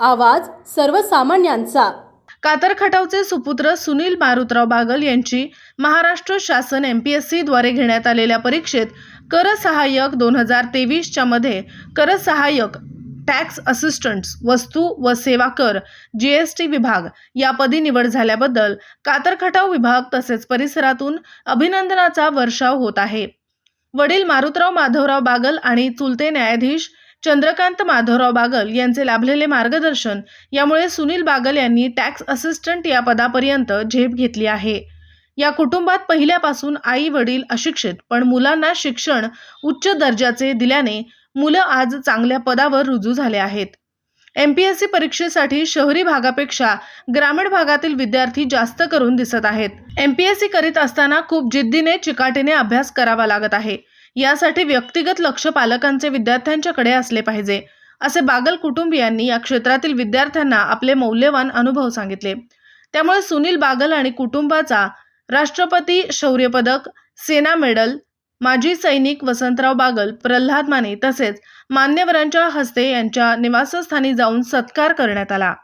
आवाज सर्वसामान्यांचा. कातर खटावचे सुपुत्र सुनील मारुतराव बागल यांची महाराष्ट्र शासन एम पी एस सीद्वारे घेण्यात आलेल्या परीक्षेत कर सहाय्यक दोन हजार तेवीसच्या मध्ये कर सहाय्यक टॅक्स असिस्टंट्स वस्तू व सेवा कर जी एस टी विभाग या पदी निवड झाल्याबद्दल कातर खटाव विभाग तसेच परिसरातून अभिनंदनाचा वर्षाव होत आहे. वडील मारुतराव माधवराव बागल आणि चुलते न्यायाधीश चंद्रकांत माधवराव बागल यांचे लाभलेले मार्गदर्शन यामुळे सुनील बागल यांनी टॅक्स असिस्टंट या पदापर्यंत झेप घेतली आहे. या कुटुंबात पहिल्यापासून आई वडील अशिक्षित पण मुलांना शिक्षण उच्च दर्जाचे दिल्याने मुलं आज चांगल्या पदावर रुजू झाले आहेत. एम पी एस सी परीक्षेसाठी शहरी भागापेक्षा ग्रामीण भागातील विद्यार्थी जास्त करून दिसत आहेत. एम पी एस सी करीत असताना खूप जिद्दीने चिकाटीने अभ्यास करावा लागत आहे. यासाठी व्यक्तिगत लक्ष पालकांचे विद्यार्थ्यांच्याकडे असले पाहिजे असे बागल कुटुंबियांनी या क्षेत्रातील विद्यार्थ्यांना आपले मौल्यवान अनुभव सांगितले. त्यामुळे सुनील बागल आणि कुटुंबाचा राष्ट्रपती शौर्य पदक सेना मेडल माजी सैनिक वसंतराव बागल प्रल्हाद माने तसेच मान्यवरांच्या हस्ते यांच्या निवासस्थानी जाऊन सत्कार करण्यात आला.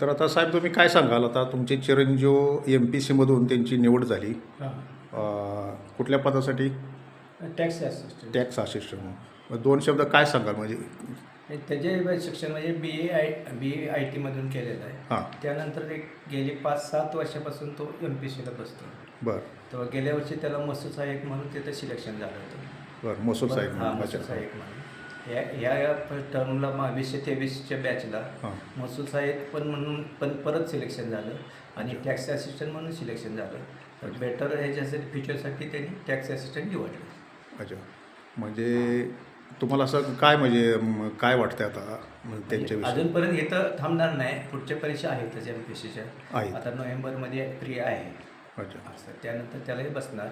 तर आता साहेब तुम्ही काय सांगाल? आता तुमचे चिरंजीव एम पी सीमधून त्यांची निवड झाली. कुठल्या पदासाठी? Tax assistant. Tax assistant. मग दोन शब्द काय सांगाल? म्हणजे त्याचे शिक्षण म्हणजे बी ए आय बी ए आय टीमधून केलेलं आहे. हां. त्यानंतर एक गेली पाच सात वर्षापासून तो एम पी सीला बसतो. बरं. तेव्हा गेल्या वर्षी त्याला महसूल सहाय्यक म्हणून तिथं सिलेक्शन झालं होतं. बरं महसूल साहेब हां म्हणून. अच्छा. सहाय्यक म्हणून. या या या टर्मला मग वीसशे तेवीसच्या बॅचला हां. महसूल सहाय्यक पण म्हणून पण परत सिलेक्शन झालं. आणि टॅक्स असिस्टंट म्हणून सिलेक्शन झालं. तर बेटर ह्याच्यासाठी फ्युचरसाठी त्यांनी टॅक्स असिस्टंट निवडलं. अच्छा. म्हणजे तुम्हाला असं काय म्हणजे म, काय वाटतंय आता म्हणजे त्यांच्याविषयी अजूनपर्यंत इथं थांबणार नाही. पुढच्या परीक्षा आहेतच एम पी सीच्या आहेत. आता नोव्हेंबरमध्ये प्रिय आहे. अच्छा. असं त्यानंतर त्यालाही बसणार.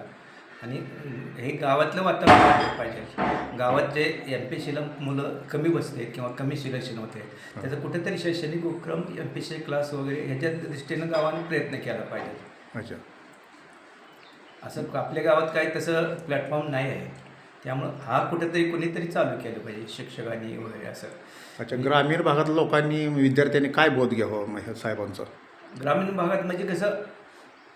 आणि अं, हे गावातलं वातावरण पाहिजे. गावात जे एम पी सीला मुलं कमी बसते किंवा कमी सिलेक्शन होते त्याचं कुठेतरी शैक्षणिक उपक्रम एम पी सी क्लास वगैरे ह्याच्या दृष्टीनं गावाने प्रयत्न केला पाहिजे. अच्छा. असं आपल्या गावात काही तसं प्लॅटफॉर्म नाही आहे. त्यामुळं हा कुठेतरी कोणीतरी चालू केलं पाहिजे शिक्षकांनी वगैरे असं. अच्छा ग्रामीण भागातल्या लोकांनी विद्यार्थ्यांनी काय बोध घ्यावं मग ह्या साहेबांचा? ग्रामीण भागात म्हणजे कसं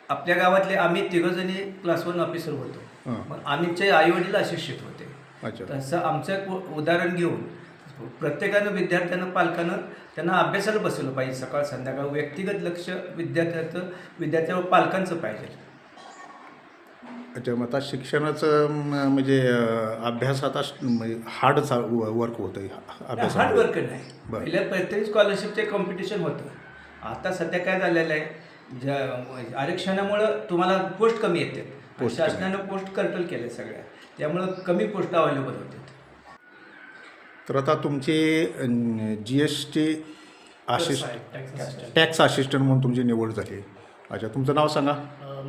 आपल्या गावातले आम्ही तिघंजणी क्लास वन ऑफिसर होतो. हां. मग आमचे आईवडील अशिक्षित होते. अच्छा. तसं आमचं एक उ- उदाहरण घेऊन प्रत्येकानं विद्यार्थ्यांना पालकानं त्यांना अभ्यासाला बसवलं पाहिजे. सकाळ संध्याकाळ व्यक्तिगत लक्ष विद्यार्थ्याचं विद्यार्थ्यावर पालकांचं पाहिजे. अच्छा मग आता शिक्षणाचं म्हणजे अभ्यास आता म्हणजे हार्ड वर्क होतं आहे अभ्यास हार्ड वर्क नाही. पहिल्या प्रत्येक स्कॉलरशिपचे कॉम्पिटिशन होतं. आता सध्या काय झालेलं आहे ज्या आरक्षणामुळं तुम्हाला पोस्ट कमी येते. शासनानं पोस्ट कर्टल केले सगळ्या. त्यामुळं कमी पोस्ट अवेलेबल होते तर आता तुमचे G S T assist tax assistant म्हणून तुमची निवड झाली. अच्छा तुमचं नाव सांगा.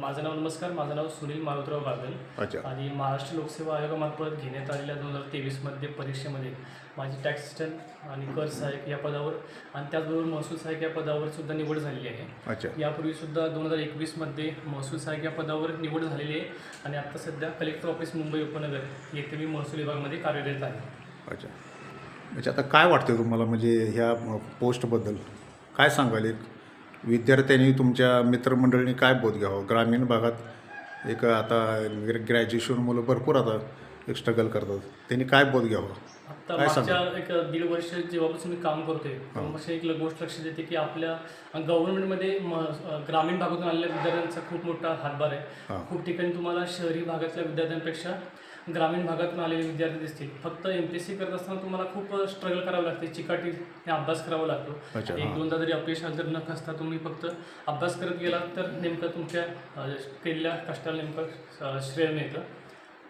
माझं नाव नमस्कार माझं नाव सुनील मारुतराव बागल. अच्छा. आणि महाराष्ट्र लोकसेवा आयोगामार्फत घेण्यात आलेल्या दोन हजार तेवीसमध्ये परीक्षेमध्ये माझी टॅक्स असिस्टंट आणि कर सहाय्यक या पदावर आणि त्याचबरोबर महसूल सहाय्यक या पदावर सुद्धा निवड झालेली आहे. अच्छा. यापूर्वी सुद्धा दोन हजार एकवीसमध्ये महसूल सहाय्यक या पदावर निवड झालेली आहे आणि आता सध्या कलेक्टर ऑफिस मुंबई उपनगर येथे मी महसूल विभागामध्ये कार्यरत आहे. अच्छा. म्हणजे आता काय वाटतं तुम्हाला म्हणजे ह्या पोस्टबद्दल? काय सांगाल विद्यार्थ्यांनी तुमच्या मित्रमंडळींनी काय बोध घ्यावं? ग्रामीण भागात एक आता ग्रॅ ग्रॅज्युएशन मुलं भरपूर आता एक स्ट्रगल करतात. त्यांनी काय बोध घ्यावं? आता काय मागच्या एक दीड वर्ष जेव्हापासून मी काम करतोय तेव्हापासून एक गोष्ट लक्षात येते की आपल्या गव्हर्नमेंटमध्ये ग्रामीण भागातून आलेल्या विद्यार्थ्यांचा खूप मोठा हातभार आहे. खूप ठिकाणी तुम्हाला शहरी भागातल्या विद्यार्थ्यांपेक्षा ग्रामीण भागातून आलेले विद्यार्थी दिसतील. फक्त एम पी एस सी करत असताना तुम्हाला खूप स्ट्रगल करावं लागते. चिकाटीने अभ्यास करावा लागतो. एक. दोनदा जरी अपयश जर न खसता तुम्ही फक्त अभ्यास करत गेला तर नेमकं तुमच्या केलेल्या कष्टाला नेमकं श्रेय मिळतं.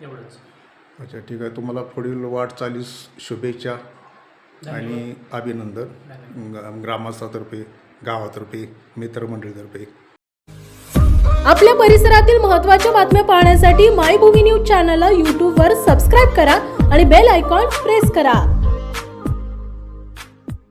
एवढंच. अच्छा ठीक आहे. तुम्हाला पुढील वाटचालीस शुभेच्छा आणि अभिनंदन ग- ग्रामस्थातर्फे गावातर्फे मित्रमंडळीतर्फे. आपल्या परिसरातील महत्त्वाच्या बातम्या पाहण्यासाठी मायभूमी न्यूज चॅनलला यूट्यूबवर सबस्क्राईब करा आणि बेल आयकॉन प्रेस करा.